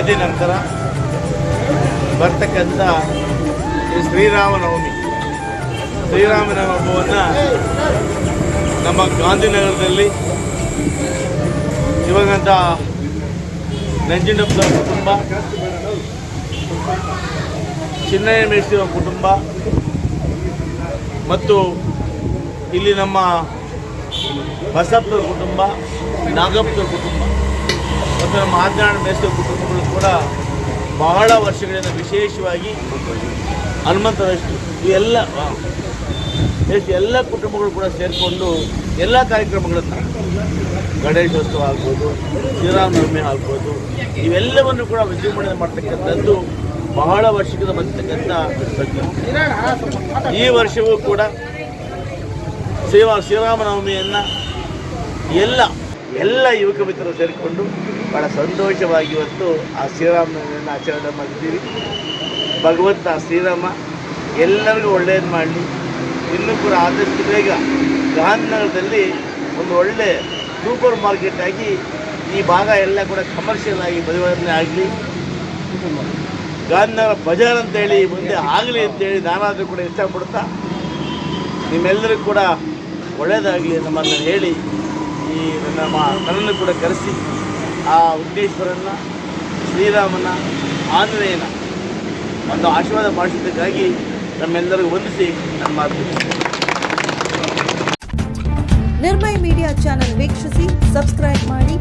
ಯುಗಾದಿ ನಂತರ ಬರ್ತಕ್ಕಂಥ ಶ್ರೀರಾಮನವಮಿ ಶ್ರೀರಾಮನವಮಿ. ಹಬ್ಬವನ್ನು ನಮ್ಮ ಗಾಂಧಿನಗರದಲ್ಲಿ ಇವಾಗಂತ ನಂಜುಂಡಪ್ಪ ಕುಟುಂಬ ಚಿನ್ನಯ್ಯ ಮೇಸ್ತಿಯವರ ಕುಟುಂಬ, ಮತ್ತು ಇಲ್ಲಿ ನಮ್ಮ ಬಸಪ್ಪ ಕುಟುಂಬ ನಾಗಪ್ಪ ಕುಟುಂಬ. ಮತ್ತು ನಮ್ಮ ಮೇಸ್ತಿ ಕುಟುಂಬಗಳು ಕೂಡ ಬಹಳ ವರ್ಷಗಳಿಂದ ವಿಶೇಷವಾಗಿ ಹನುಮಂತರಷ್ಟು ಆ, ಎಷ್ಟು ಎಲ್ಲ ಕುಟುಂಬಗಳು ಕೂಡ ಸೇರಿಕೊಂಡು ಎಲ್ಲ ಕಾರ್ಯಕ್ರಮಗಳನ್ನು ಗಣೇಶೋತ್ಸವ ಆಗ್ಬೋದು ಶ್ರೀರಾಮನವಮಿ ಆಗ್ಬೋದು ಇವೆಲ್ಲವನ್ನು ಕೂಡ ವಿಜೃಂಭಣೆ ಮಾಡ್ತಕ್ಕಂಥದ್ದು ಬಹಳ ವರ್ಷದಿಂದ ಬರ್ತಕ್ಕಂಥ ಈ ವರ್ಷವೂ ಕೂಡ ಶ್ರೀವಾ ಶ್ರೀರಾಮನವಮಿಯನ್ನು ಎಲ್ಲ ಎಲ್ಲ ಯುವಕ ಮಿತ್ರರು ಸೇರಿಕೊಂಡು ಬಹಳ ಸಂತೋಷವಾಗಿ ಇವತ್ತು ಆ ಶ್ರೀರಾಮನವಮಿಯನ್ನು ಆಚರಣೆ ಮಾಡಿದ್ದೀವಿ ಭಗವಂತ, ಶ್ರೀರಾಮ, ಎಲ್ಲರಿಗೂ ಒಳ್ಳೆಯದು ಮಾಡಲಿ. ಇನ್ನೂ ಕೂಡ ಆದಷ್ಟು ಬೇಗ ಗಾಂಧಿನಗರದಲ್ಲಿ ಒಂದು ಒಳ್ಳೆ ಸೂಪರ್ ಮಾರ್ಕೆಟ್ ಆಗಿ ಈ ಭಾಗ ಎಲ್ಲ ಕೂಡ ಕಮರ್ಷಿಯಲ್ ಆಗಿ ಪರಿವರ್ತನೆ ಆಗಲಿ. ಗಾಂಧಿನಗರ ಬಜಾರ್ ಅಂತೇಳಿ ಮುಂದೆ ಆಗಲಿ ಅಂತೇಳಿ ನಾನಾದರೂ ಕೂಡ ಇಷ್ಟಪಡ್ತಾ ನಿಮ್ಮೆಲ್ಲರಿಗೂ ಕೂಡ ಒಳ್ಳೆಯದಾಗಲಿ ನಮ್ಮನ್ನು ಹೇಳಿ ಈ ನನ್ನ ಮ- ನನ್ನನ್ನು ಕೂಡ ಕರೆಸಿ ಆ ವಿಘ್ನೇಶ್ವರನ್ನ ಶ್ರೀರಾಮನ ಆಂಜನೇಯನ ಒಂದು ಆಶೀರ್ವಾದ ಮಾಡಿಸಿದ್ದಕ್ಕಾಗಿ ನಮ್ಮೆಲ್ಲರಿಗೂ ವಂದಿಸಿ ನನ್ನ ಮಾತು. ನಿರ್ಮಯ ಮೀಡಿಯಾ ಚಾನೆಲ್ ವೀಕ್ಷಿಸಿ, ಸಬ್ಸ್ಕ್ರೈಬ್ ಮಾಡಿ